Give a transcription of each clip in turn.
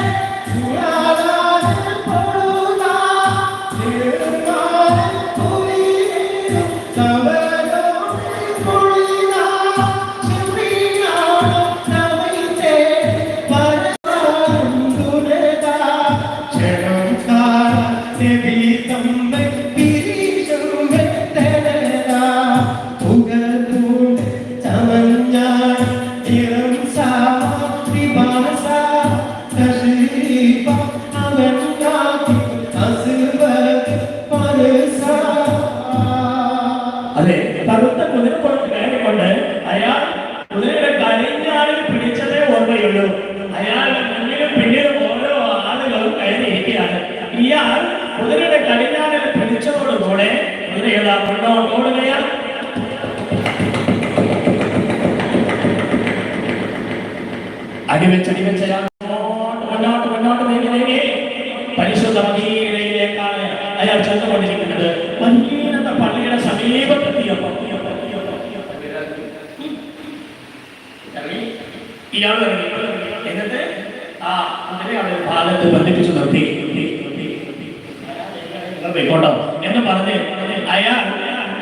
അതെ ഇയാൾ കുതിരയുടെ കടിഞ്ഞാണിൽ പിടിച്ചതോടുകൂടെ കുതിരയുടെ മുന്നോട്ട് ഓടുകയാണ് അടിവെച്ച് അടിവെച്ച് മുന്നോട്ട് മുന്നോട്ട് മുന്നോട്ട് നീങ്ങി നീങ്ങി. പരിശുദ്ധ മദീനയിലേക്കാണ് അയാൾ ചെന്നുകൊണ്ടിരിക്കുന്നത്. മദീനത്തെ പള്ളിയുടെ സമീപത്തെത്തിയപ്പോൾ. ഇയാൾ. എന്നിട്ട് ആ കുതിരയെ അവിടെ ഒരു ഭാഗത്ത് ബന്ധിപ്പിച്ചു നിർത്തി. പോയിക്കോട്ടോ എന്ന് പറഞ്ഞ് അയാൾ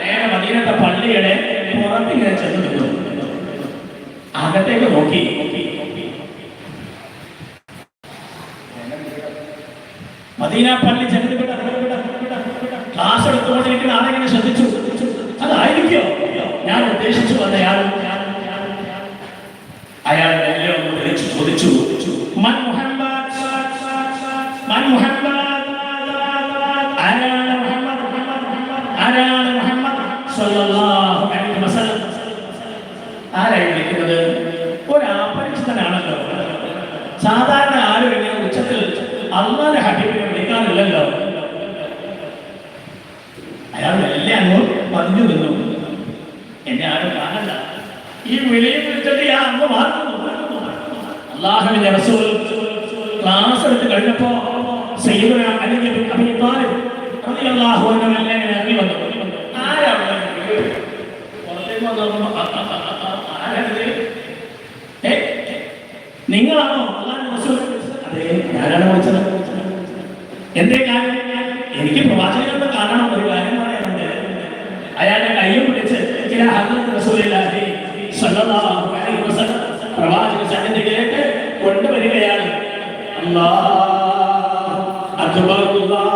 നേരെ മദീനത്തെ പള്ളിയുടെ പുറത്തിങ്ങനെ ചെന്ന് നിന്നു. അകത്തേക്ക് നോക്കി. മദീന പള്ളി ചെന്ന്. ക്ലാസ് എടുത്തുകൊണ്ടിരിക്കുന്ന ആളെങ്ങനെ ശ്രദ്ധിച്ചു. അതായിരിക്കോ ഞാൻ ഉദ്ദേശിച്ചു വന്നയാൾ അയാൾ ഒന്ന് വിളിച്ചു ചോദിച്ചു. മൻ മുഹമ്മദ് മൻ മുഹമ്മദ്. ആരായി വിളിക്കുന്നത്? ഒരു അപരിചിതനാണല്ലോ. സാധാരണ ആരും ഇങ്ങനെ ഉച്ചത്തിൽ അള്ളാന്റെ ഹബീബിനെ വിളിക്കാറില്ലല്ലോ. അയാൾ വലിയ അങ്ങ് പറഞ്ഞു നിന്നു. എന്നെ ആരും കാണണ്ട. ഈ വിളിയും വിളിച്ചിട്ട് ഞാൻ അങ്ങ് മാറുന്നു. അള്ളാഹുവിന്റെ റസൂൽ ക്ലാസ് എടുത്ത് കഴിഞ്ഞപ്പോ സയ്യിദുന അലി അബീ താലിബ് റളിയല്ലാഹു അൻഹു എന്നെ ഇറങ്ങി വന്നു ആരാ അവിടെ? പുറത്തേക്ക് വന്ന് നോക്കുമ്പോ, ആ, ആ, ആ, ആ, ആ, ആരാണിത്? ഏ? നിങ്ങളാണോ എന്തേ കാര്യം? എനിക്ക് പ്രവാചകരുടെ കാണണം. ഒരു കാര്യം പറയാനുണ്ട്. അയാളുടെ കയ്യും പിടിച്ച് പ്രവാചക സന്നിധിയിലേക്ക് കൊണ്ടുവരികയാണ്. അല്ലാ അക്ബർ അല്ലാഹു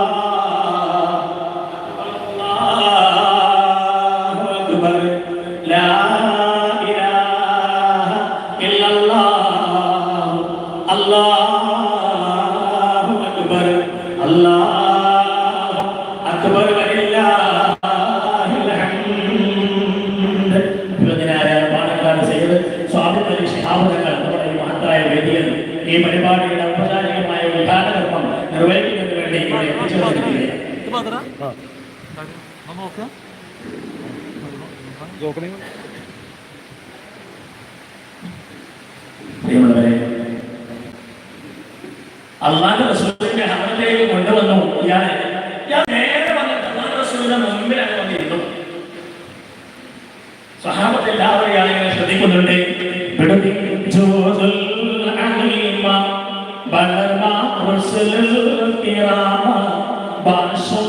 ഈ പരിപാടിയുടെ ഔപചാരികമായ ഉദ്ഘാടനം നിർവഹിക്കുന്നതിന് വേണ്ടി ഇവിടെ എത്തിച്ചേർന്നിരിക്കുകയാണ് ഇത് അള്ളാഹ് റസൂലിന്റെ ഹമത്തിലേക്ക് കൊണ്ടുവന്നു. ഇയാളെ ഞാൻ നേരെ വന്നിട്ട് അള്ളാഹ് റസൂലിന്റെ മുമ്പിൽ അങ്ങ് വന്നിരുന്നു. സഹാബത്ത് എല്ലാവരും ഇയാളെ ഇങ്ങനെ ശ്രദ്ധിക്കുന്നുണ്ട്. ഓ അലീമ സുമേ റസൂലുൽ കിറാമ ബാഷും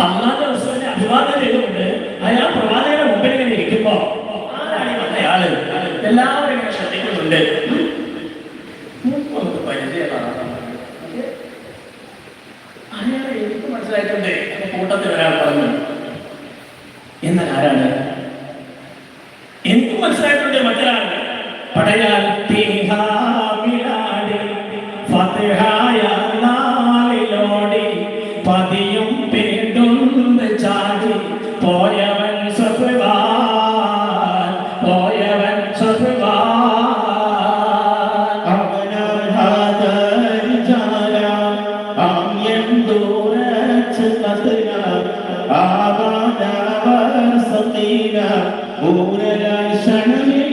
അള്ളാന്റെ റസൂലിനെ അഭിവാദം പറഞ്ഞു. ആരാണ്? എനിക്ക് തീഹാമിലാടി പോയവൻ സഫ്വാൻ പോയവൻ സഫ്വാൻ ൂര